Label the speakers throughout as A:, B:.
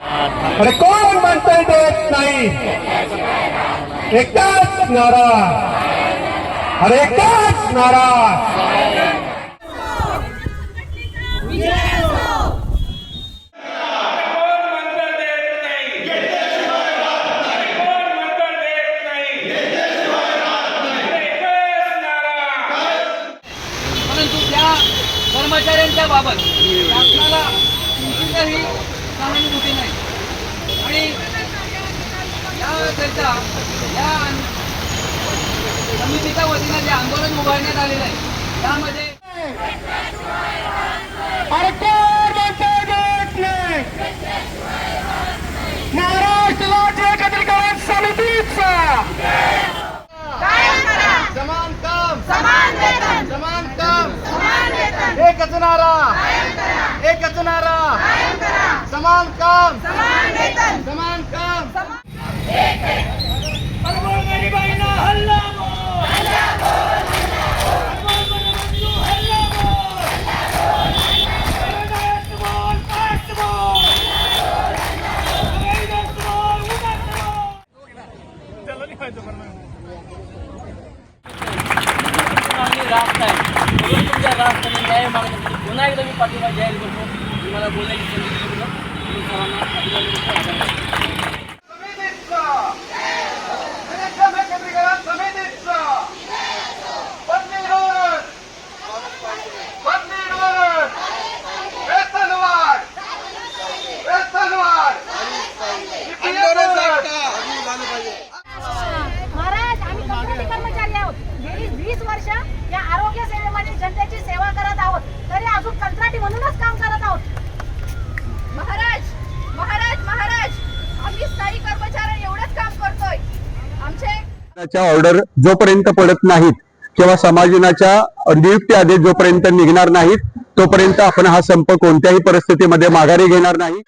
A: अरे कोण म्हणतोय देत नाही? एकाच नारा अरे एकाच नारा
B: नारा
C: परंतु त्या कर्मचाऱ्यांच्या बाबत शासनाला किंचितही मोठे नाही. आणि याकरिता या समितीच्या वतीनं जे आंदोलन उभारण्यात आलेलं आहे त्यामध्ये
A: अरे महाराष्ट्र राज्य एकत्रीकरण समितीचा
D: कायम करा
E: समान काम
D: समान वेतन
E: समान काम
D: समान वेतन
E: एकच नारा
D: कायम करा
E: एकच नारा
D: कायम करा
E: समान काम.
D: समान वेतन.
E: समान काम.
C: रास्त आहे तुमच्या रास्त आणि न्याय मागण्यासाठी पुन्हा एकदा मी पाठिंबा जाहीर करतो. मी मला बोलण्याची संधी
D: वीस वर्ष या आरोग्य सेवेमध्ये जनतेची सेवा करत आहोत. तरी अजून कंत्राटी
F: म्हणून ऑर्डर जोपर्यंत पडत नाहीत किंवा समाजनाच्या नियुक्ती आदेश जोपर्यंत निघणार नाहीत तोपर्यंत आपण हा संप कोणत्याही परिस्थितीमध्ये माघारी घेणार नाही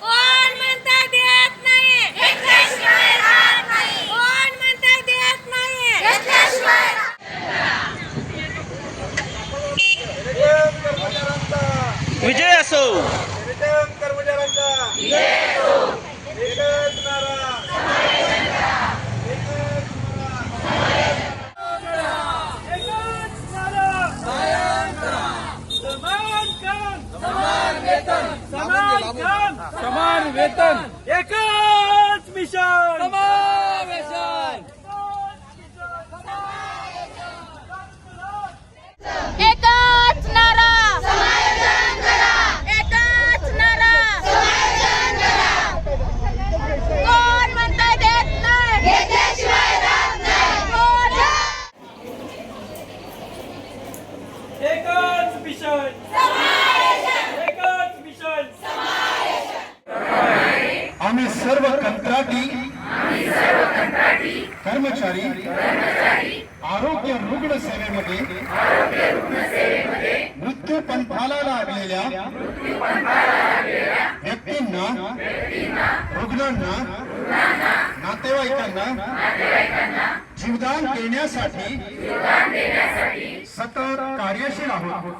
G: कोण म्हणता देत नाही घेतल्याशिवाय राहत नाही कोण म्हणता देत नाही घेतल्याशिवाय
B: विजय असो
E: कर्मचाऱ्यांचा एकच नारा
B: समान वेतन. एकच मिशन.
C: समावेशन.
G: एकच नारा. समायोजन करा एकच नारा. समायोजन करा कोण म्हणता देत नाही घेतल्याशिवाय राहत नाही? कोण?
B: एकच मिशन एकच मिशन
A: आम्ही सर्व कंत्राटी कर्मचारी आरोग्य रुग्ण सेवेमध्ये मृत्यू पंथाला लागलेल्या व्यक्तींना रुग्णांना नातेवाईकांना जीवदान देण्यासाठी सतत कार्यशील आहोत.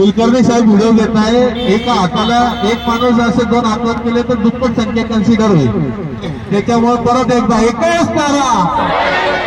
H: कुलकर्णी साहेब व्हिडिओ घेत आहे एका हाताला एक माणूस असे दोन हातात केले तर दुप्पट संख्या कन्सिडर होईल. त्याच्यामुळे परत एकदा एकच तारा.